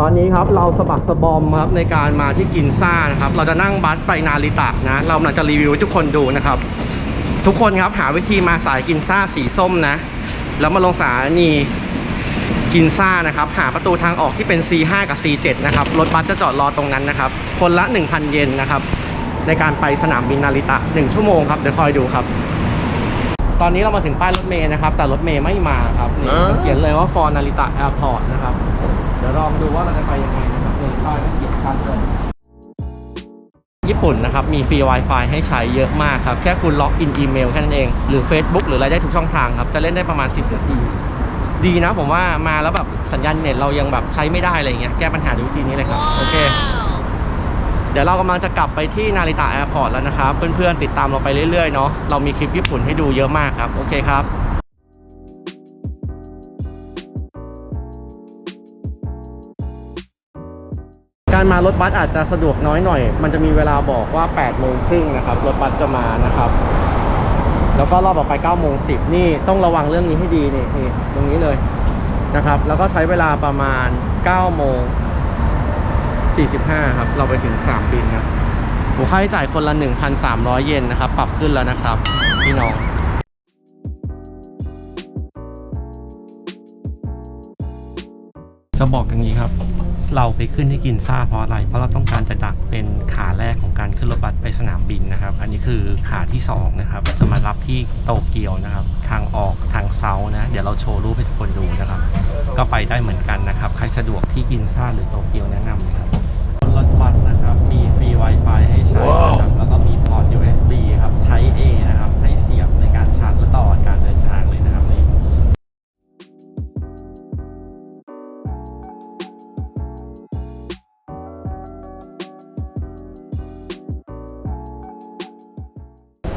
ตอนนี้ครับเราสะบักสะบอมครับในการมาที่กินซ่านะครับ เราจะนั่งบัสไปนาริตะนะ เรากำลังจะรีวิวให้ทุกคนดูนะครับ ทุกคนครับหาวิธีมาสายกินซ่าสีส้มนะ แล้วมาลงสถานีกินซ่านะครับ หาประตูทางออกที่เป็น C5 กับ C7 นะครับ รถบัสจะจอดรอตรงนั้นนะครับ คนละ 1,000 เยนนะครับ ในการไปสนามบินนาริตะ 1 ชั่วโมงครับ เดี๋ยวคอยดูครับ ตอนนี้เรามาถึงป้ายรถเมย์นะครับ แต่รถเมย์ไม่มาครับ นี่เขียนเลยว่าฟอร์นาริตะแอร์พอร์ตนะครับเดี๋ยวลองดูว่าเราจะไปยังไงนะครับในป้ายก็เขียนชัดเลยญี่ปุ่นนะครับมีฟรี Wi-Fi ให้ใช้เยอะมากครับ แค่คุณล็อกอินอีเมลแค่นั้นเอง หรือ Facebook หรืออะไรได้ทุกช่องทางครับ จะเล่นได้ประมาณ 10 นาที ดีนะผมว่ามาแล้วแบบสัญญาณเน็ตเรายังแบบใช้ไม่ได้อะไรอย่างเงี้ยแก้ปัญหาด้วยวิธีนี้เลยครับ โอเค เดี๋ยวเรากำลังจะกลับไปที่นาริตะแอร์พอร์ตแล้วนะครับ เพื่อนๆติดตามเราไปเรื่อยๆเนาะเรามีคลิปญี่ปุ่นให้ดูเยอะมากครับ โอเคครับ การมารถบัสอาจจะสะดวกน้อยหน่อย มันจะมีเวลาบอกว่า8โมงครึ่งนะครับรถบัสจะมานะครับ แล้วก็รอบออกไป9โมง10 นี่ต้องระวังเรื่องนี้ให้ดีนี่นี่ตรงนี้เลยนะครับ แล้วก็ใช้เวลาประมาณ9โมง45 ครับ เราไปถึงสามบินนะหัวค่าใช้จ่ายคนละ 1,300 เยนนะครับ ปรับขึ้นแล้วนะครับพี่น้องจะบอกอย่างนี้ครับ เราไปขึ้นที่กินซ่าเพราะอะไร เพราะเราต้องการจะดักเป็นขาแรกของการขึ้นรถบัสไปสนามบินนะครับ อันนี้คือขาที่สองนะครับจะมารับที่โตเกียวนะครับ ทางออกทางเซานะ เดี๋ยวเราโชว์รูปให้ทุกคนดูนะครับ ก็ไปได้เหมือนกันนะครับ ใครสะดวกที่กินซ่าหรือโตเกียวแนะนำเลยครับ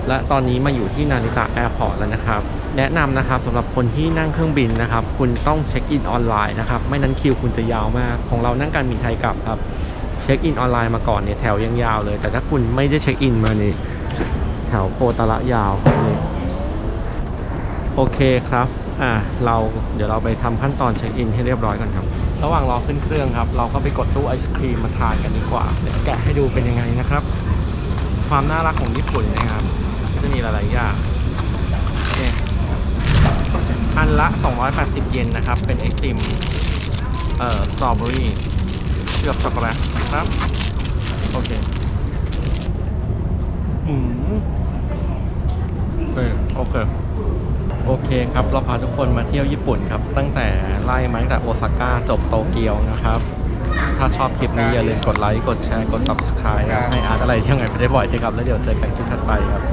และตอนนี้มาอยู่ที่นาริตะแอร์พอร์ตแล้วนะครับ แนะนำนะครับสำหรับคนที่นั่งเครื่องบินนะครับ คุณต้องเช็คอินออนไลน์นะครับ ไม่นั้นคิวคุณจะยาวมาก ของเรานั่งการบินไทยกลับครับ เช็คอินออนไลน์มาก่อนเนี่ยแถวยังยาวเลย แต่ถ้าคุณไม่ได้เช็คอินมานี่แถวโคตรละยาวโอเคครับอ่าเราเดี๋ยวเราไปทำขั้นตอนเช็คอินให้เรียบร้อยก่อนครับ ระหว่างรอขึ้นเครื่องครับ เราก็ไปกดตู้ไอศครีมมาทานกันดีกว่าเดี๋ยวแกะให้ดูเป็นยังไงนะครับ ความน่ารักของญี่ปุ่นนะครับ จะมีหลายๆอย่างอันละ 280 เยนนะครับ เป็นไอติม เอ่อ สตรอเบอรี่เกือบช็อกโกแลตนะครับ โอเค อืมเออโอเค โอเคครับ เราพาทุกคนมาเที่ยวญี่ปุ่นครับ ตั้งแต่ไล่มาตั้งแต่โอซาก้าจบโตเกียวนะครับ ถ้าชอบคลิปนี้อย่าลืมกดไลค์ กดแชร์ กด subscribe ครับให้อาร์ตอะไรที่ยังไงไม่ได้บ่อยด้วยครับ แล้วเดี๋ยวเจอกันคลิปถัดไปครับ